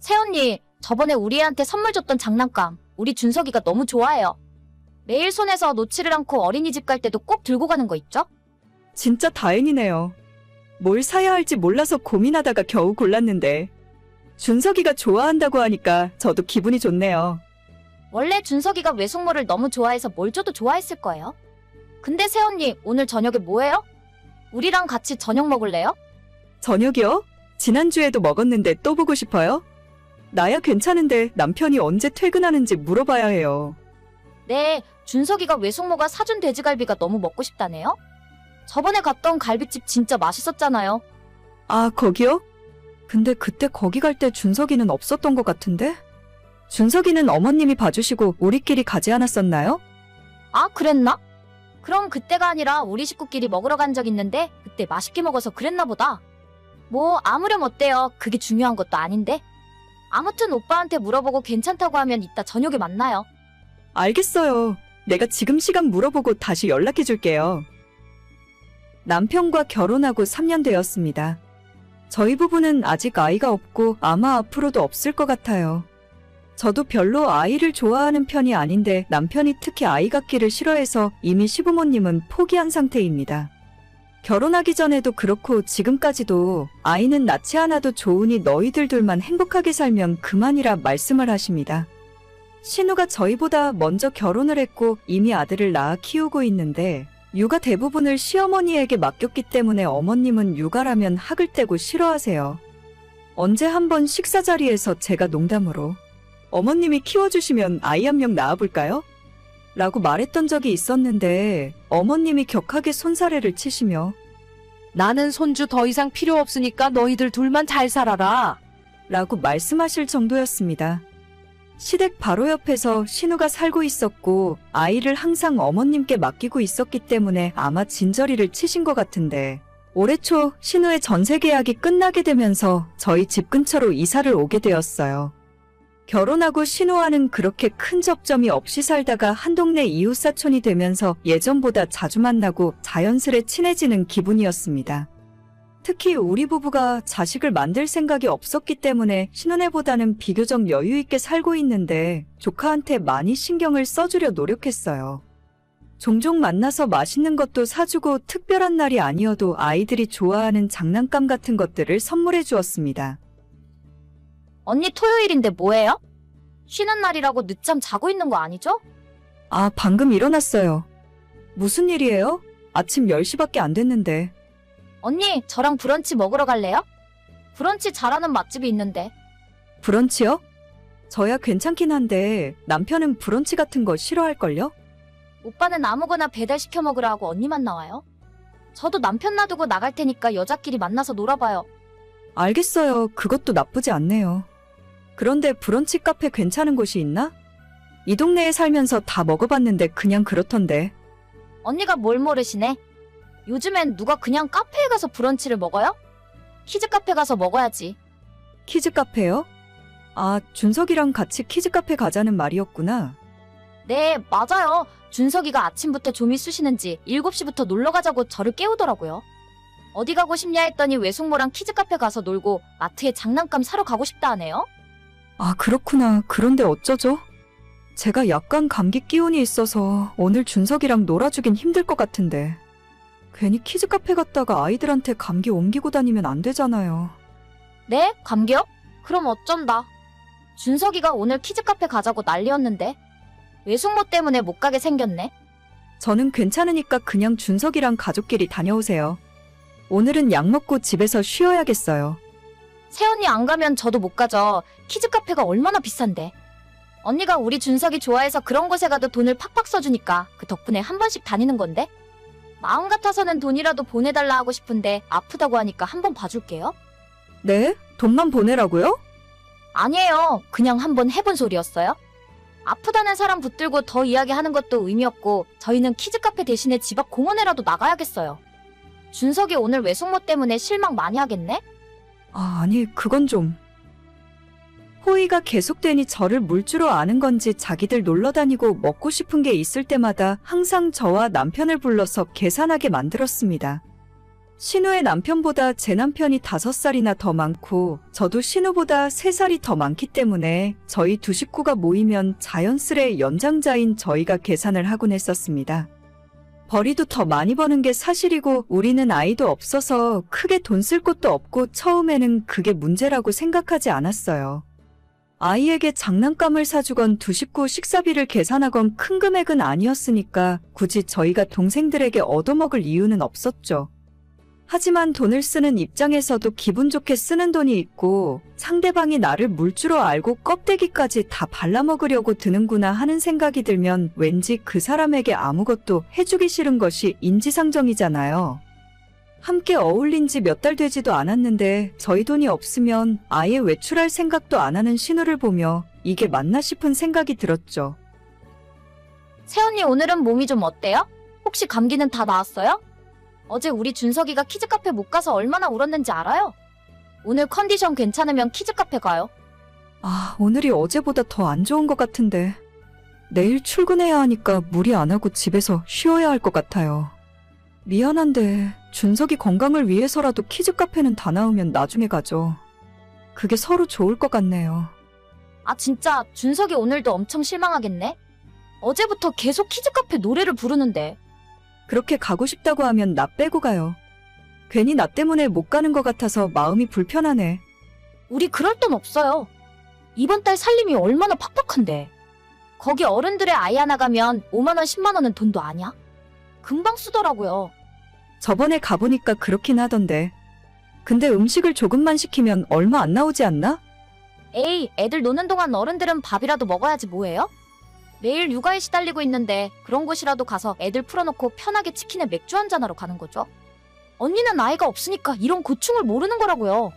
새언니, 저번에 우리 애한테 선물 줬던 장난감, 우리 준석이가 너무 좋아해요. 매일 손에서 놓지를 않고 어린이집 갈 때도 꼭 들고 가는 거 있죠? 진짜 다행이네요. 뭘 사야 할지 몰라서 고민하다가 겨우 골랐는데. 준석이가 좋아한다고 하니까 저도 기분이 좋네요. 원래 준석이가 외숙모를 너무 좋아해서 뭘 줘도 좋아했을 거예요. 근데 새언니, 오늘 저녁에 뭐해요? 우리랑 같이 저녁 먹을래요? 저녁이요? 지난주에도 먹었는데 또 보고 싶어요? 나야 괜찮은데 남편이 언제 퇴근하는지 물어봐야 해요. 네, 준석이가 외숙모가 사준 돼지갈비가 너무 먹고 싶다네요? 저번에 갔던 갈비집 진짜 맛있었잖아요. 아, 거기요? 근데 그때 거기 갈 때 준석이는 없었던 것 같은데? 준석이는 어머님이 봐주시고 우리끼리 가지 않았었나요? 아, 그랬나? 그럼 그때가 아니라 우리 식구끼리 먹으러 간 적 있는데 그때 맛있게 먹어서 그랬나 보다. 뭐 아무렴 어때요? 그게 중요한 것도 아닌데. 아무튼 오빠한테 물어보고 괜찮다고 하면 이따 저녁에 만나요. 알겠어요. 내가 지금 시간 물어보고 다시 연락해 줄게요. 남편과 결혼하고 3년 되었습니다. 저희 부부는 아직 아이가 없고 아마 앞으로도 없을 것 같아요. 저도 별로 아이를 좋아하는 편이 아닌데 남편이 특히 아이 갖기를 싫어해서 이미 시부모님은 포기한 상태입니다. 결혼하기 전에도 그렇고 지금까지도 아이는 낳지 않아도 좋으니 너희들 둘만 행복하게 살면 그만이라 말씀을 하십니다. 신우가 저희보다 먼저 결혼을 했고 이미 아들을 낳아 키우고 있는데 육아 대부분을 시어머니에게 맡겼기 때문에 어머님은 육아라면 학을 떼고 싫어하세요. 언제 한번 식사 자리에서 제가 농담으로 어머님이 키워주시면 아이 한 명 낳아볼까요? 라고 말했던 적이 있었는데 어머님이 격하게 손사래를 치시며 나는 손주 더 이상 필요 없으니까 너희들 둘만 잘 살아라. 라고 말씀하실 정도였습니다. 시댁 바로 옆에서 신우가 살고 있었고 아이를 항상 어머님께 맡기고 있었기 때문에 아마 진저리를 치신 것 같은데 올해 초 신우의 전세 계약이 끝나게 되면서 저희 집 근처로 이사를 오게 되었어요. 결혼하고 신우와는 그렇게 큰 접점이 없이 살다가 한 동네 이웃사촌이 되면서 예전보다 자주 만나고 자연스레 친해지는 기분이었습니다. 특히 우리 부부가 자식을 만들 생각이 없었기 때문에 신혼애보다는 비교적 여유 있게 살고 있는데 조카한테 많이 신경을 써주려 노력했어요. 종종 만나서 맛있는 것도 사주고 특별한 날이 아니어도 아이들이 좋아하는 장난감 같은 것들을 선물해 주었습니다. 언니 토요일인데 뭐해요? 쉬는 날이라고 늦잠 자고 있는 거 아니죠? 아, 방금 일어났어요. 무슨 일이에요? 아침 10시밖에 안 됐는데. 언니, 저랑 브런치 먹으러 갈래요? 브런치 잘하는 맛집이 있는데. 브런치요? 저야 괜찮긴 한데 남편은 브런치 같은 거 싫어할걸요? 오빠는 아무거나 배달시켜 먹으라 하고 언니만 나와요. 저도 남편 놔두고 나갈 테니까 여자끼리 만나서 놀아봐요. 알겠어요. 그것도 나쁘지 않네요. 그런데 브런치 카페 괜찮은 곳이 있나? 이 동네에 살면서 다 먹어봤는데 그냥 그렇던데. 언니가 뭘 모르시네? 요즘엔 누가 그냥 카페에 가서 브런치를 먹어요? 키즈 카페 가서 먹어야지. 키즈 카페요? 아, 준석이랑 같이 키즈 카페 가자는 말이었구나. 네, 맞아요. 준석이가 아침부터 좀이 쑤시는지 7시부터 놀러 가자고 저를 깨우더라고요. 어디 가고 싶냐 했더니 외숙모랑 키즈 카페 가서 놀고 마트에 장난감 사러 가고 싶다 하네요. 아, 그렇구나. 그런데 어쩌죠? 제가 약간 감기 기운이 있어서 오늘 준석이랑 놀아주긴 힘들 것 같은데. 괜히 키즈 카페 갔다가 아이들한테 감기 옮기고 다니면 안 되잖아요. 네? 감기요? 그럼 어쩐다. 준석이가 오늘 키즈 카페 가자고 난리였는데 외숙모 때문에 못 가게 생겼네. 저는 괜찮으니까 그냥 준석이랑 가족끼리 다녀오세요. 오늘은 약 먹고 집에서 쉬어야겠어요. 새언니 안 가면 저도 못 가죠. 키즈 카페가 얼마나 비싼데. 언니가 우리 준석이 좋아해서 그런 곳에 가도 돈을 팍팍 써주니까 그 덕분에 한 번씩 다니는 건데. 마음 같아서는 돈이라도 보내달라 하고 싶은데 아프다고 하니까 한 번 봐줄게요. 네? 돈만 보내라고요? 아니에요. 그냥 한 번 해본 소리였어요. 아프다는 사람 붙들고 더 이야기하는 것도 의미 없고 저희는 키즈 카페 대신에 집 앞 공원에라도 나가야겠어요. 준석이 오늘 외숙모 때문에 실망 많이 하겠네? 아, 아니, 그건 좀. 호의가 계속되니 저를 물주로 아는 건지 자기들 놀러 다니고 먹고 싶은 게 있을 때마다 항상 저와 남편을 불러서 계산하게 만들었습니다. 신우의 남편보다 제 남편이 다섯 살이나 더 많고 저도 신우보다 세 살이 더 많기 때문에 저희 두 식구가 모이면 자연스레 연장자인 저희가 계산을 하곤 했었습니다. 벌이도 더 많이 버는 게 사실이고 우리는 아이도 없어서 크게 돈 쓸 곳도 없고 처음에는 그게 문제라고 생각하지 않았어요. 아이에게 장난감을 사주건 두 식구 식사비를 계산하건 큰 금액은 아니었으니까 굳이 저희가 동생들에게 얻어먹을 이유는 없었죠. 하지만 돈을 쓰는 입장에서도 기분 좋게 쓰는 돈이 있고 상대방이 나를 물주로 알고 껍데기까지 다 발라먹으려고 드는구나 하는 생각이 들면 왠지 그 사람에게 아무것도 해주기 싫은 것이 인지상정이잖아요. 함께 어울린 지 몇 달 되지도 않았는데 저희 돈이 없으면 아예 외출할 생각도 안 하는 신우를 보며 이게 맞나 싶은 생각이 들었죠. 새언니 오늘은 몸이 좀 어때요? 혹시 감기는 다 나았어요? 어제 우리 준석이가 키즈카페 못 가서 얼마나 울었는지 알아요? 오늘 컨디션 괜찮으면 키즈카페 가요. 아, 오늘이 어제보다 더 안 좋은 것 같은데. 내일 출근해야 하니까 무리 안 하고 집에서 쉬어야 할 것 같아요. 미안한데, 준석이 건강을 위해서라도 키즈 카페는 다 나오면 나중에 가죠. 그게 서로 좋을 것 같네요. 아 진짜 준석이 오늘도 엄청 실망하겠네. 어제부터 계속 키즈카페 노래를 부르는데 그렇게 가고 싶다고 하면 나 빼고 가요. 괜히 나 때문에 못 가는 것 같아서 마음이 불편하네. 우리 그럴 돈 없어요. 이번 달 살림이 얼마나 팍팍한데. 거기 어른들의 아이 하나 가면 5만 원, 10만 원은 돈도 아니야? 금방 쓰더라고요. 저번에 가보니까 그렇긴 하던데. 근데 음식을 조금만 시키면 얼마 안 나오지 않나? 에이, 애들 노는 동안 어른들은 밥이라도 먹어야지 뭐해요? 매일 육아에 시달리고 있는데 그런 곳이라도 가서 애들 풀어놓고 편하게 치킨에 맥주 한잔하러 가는 거죠. 언니는 아이가 없으니까 이런 고충을 모르는 거라고요.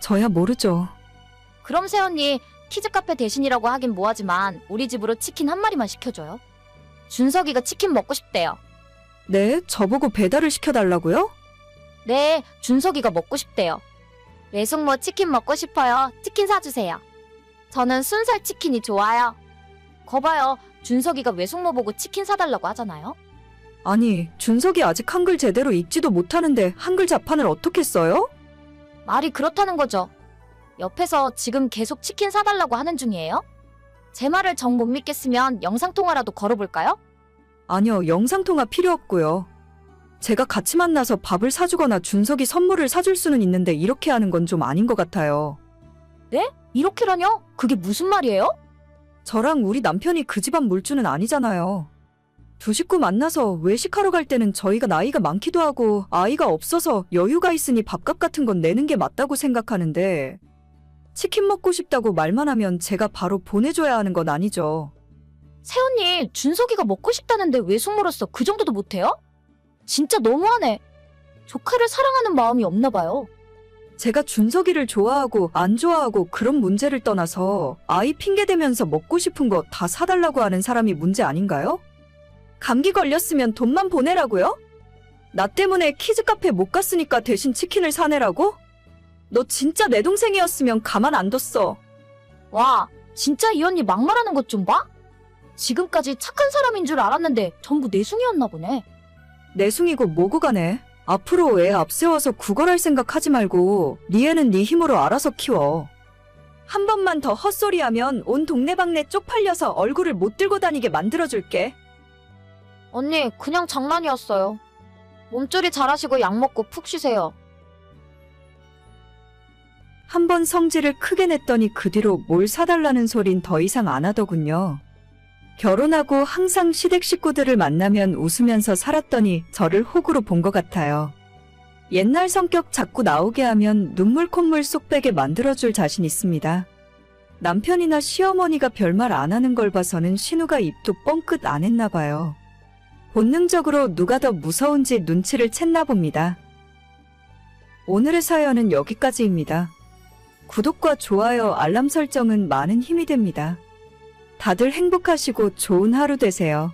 저야 모르죠. 그럼 새언니 키즈카페 대신이라고 하긴 뭐하지만 우리 집으로 치킨 한 마리만 시켜줘요. 준석이가 치킨 먹고 싶대요. 네, 저보고 배달을 시켜달라고요? 네, 준석이가 먹고 싶대요. 외숙모 치킨 먹고 싶어요. 치킨 사주세요. 저는 순살 치킨이 좋아요. 거봐요. 준석이가 외숙모 보고 치킨 사달라고 하잖아요. 아니, 준석이 아직 한글 제대로 읽지도 못하는데 한글 자판을 어떻게 써요? 말이 그렇다는 거죠. 옆에서 지금 계속 치킨 사달라고 하는 중이에요? 제 말을 정 못 믿겠으면 영상통화라도 걸어볼까요? 아니요, 영상통화 필요 없고요. 제가 같이 만나서 밥을 사주거나 준석이 선물을 사줄 수는 있는데 이렇게 하는 건 좀 아닌 것 같아요. 이렇게라뇨? 그게 무슨 말이에요? 저랑 우리 남편이 그 집안 물주는 아니잖아요. 두 식구 만나서 외식하러 갈 때는 저희가 나이가 많기도 하고 아이가 없어서 여유가 있으니 밥값 같은 건 내는 게 맞다고 생각하는데 치킨 먹고 싶다고 말만 하면 제가 바로 보내줘야 하는 건 아니죠. 새언니, 준석이가 먹고 싶다는데 외숙모로서 그 정도도 못해요? 진짜 너무하네. 조카를 사랑하는 마음이 없나 봐요. 제가 준석이를 좋아하고 안 좋아하고 그런 문제를 떠나서 아이 핑계대면서 먹고 싶은 거 다 사달라고 하는 사람이 문제 아닌가요? 감기 걸렸으면 돈만 보내라고요? 나 때문에 키즈 카페 못 갔으니까 대신 치킨을 사내라고? 너 진짜 내 동생이었으면 가만 안 뒀어. 와, 진짜 이 언니 막말하는 것 좀 봐? 지금까지 착한 사람인 줄 알았는데 전부 내숭이었나 보네. 내숭이고 뭐고 가네. 앞으로 애 앞세워서 구걸할 생각 하지 말고 네 애는 네 힘으로 알아서 키워. 한 번만 더 헛소리하면 온 동네방네 쪽팔려서 얼굴을 못 들고 다니게 만들어줄게. 언니, 그냥 장난이었어요. 몸조리 잘하시고 약 먹고 푹 쉬세요. 한 번 성질을 크게 냈더니 그 뒤로 뭘 사달라는 소린 더 이상 안 하더군요. 결혼하고 항상 시댁 식구들을 만나면 웃으면서 살았더니 저를 호구로 본 것 같아요. 옛날 성격 자꾸 나오게 하면 눈물 콧물 쏙 빼게 만들어줄 자신 있습니다. 남편이나 시어머니가 별말 안 하는 걸 봐서는 신우가 입도 뻥끗 안 했나 봐요. 본능적으로 누가 더 무서운지 눈치를 챘나 봅니다. 오늘의 사연은 여기까지입니다. 구독과 좋아요, 알람 설정은 많은 힘이 됩니다. 다들 행복하시고 좋은 하루 되세요.